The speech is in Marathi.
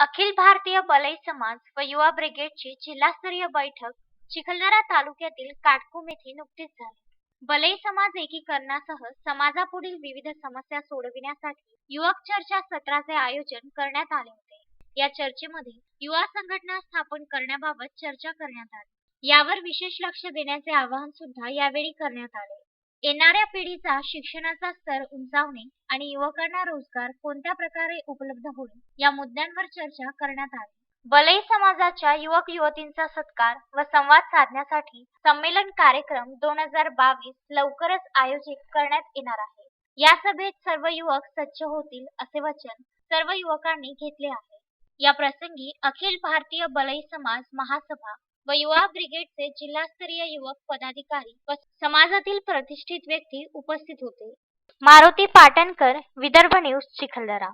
अखिल भारतीय बलई समाज व युवा ब्रिगेडची जिल्हास्तरीय बैठक चिखलदरा तालुक्यातील काटकुम येथे नुकतीच झाली. बलई समाज एकीकरणासह समाजापुढील विविध समस्या सोडविण्यासाठी युवक चर्चा सत्राचे आयोजन करण्यात आले होते. या चर्चेमध्ये युवा संघटना स्थापन करण्याबाबत चर्चा करण्यात आली. यावर विशेष लक्ष देण्याचे आवाहन सुद्धा यावेळी करण्यात आले. येणाऱ्या पिढीचा शिक्षणाचा स्तर उंचावणे आणि युवकांना रोजगार कोणत्या प्रकारे उपलब्ध होईल या मुद्द्यांवर चर्चा करण्यात आली. बलई समाजाच्या युवक युवतींचा सत्कार व संवाद साधण्यासाठी संमेलन कार्यक्रम दोन हजार बावीस लवकरच आयोजित करण्यात येणार आहे. या सभेत सर्व युवक सज्ज होतील असे वचन सर्व युवकांनी घेतले आहे. या प्रसंगी अखिल भारतीय बलई समाज महासभा व युवा ब्रिगेडचे जिल्हास्तरीय युवक पदाधिकारी व समाजातील प्रतिष्ठित व्यक्ती उपस्थित होते. मारुती पाटणकर विदर्भ न्यूज चिखलदरा.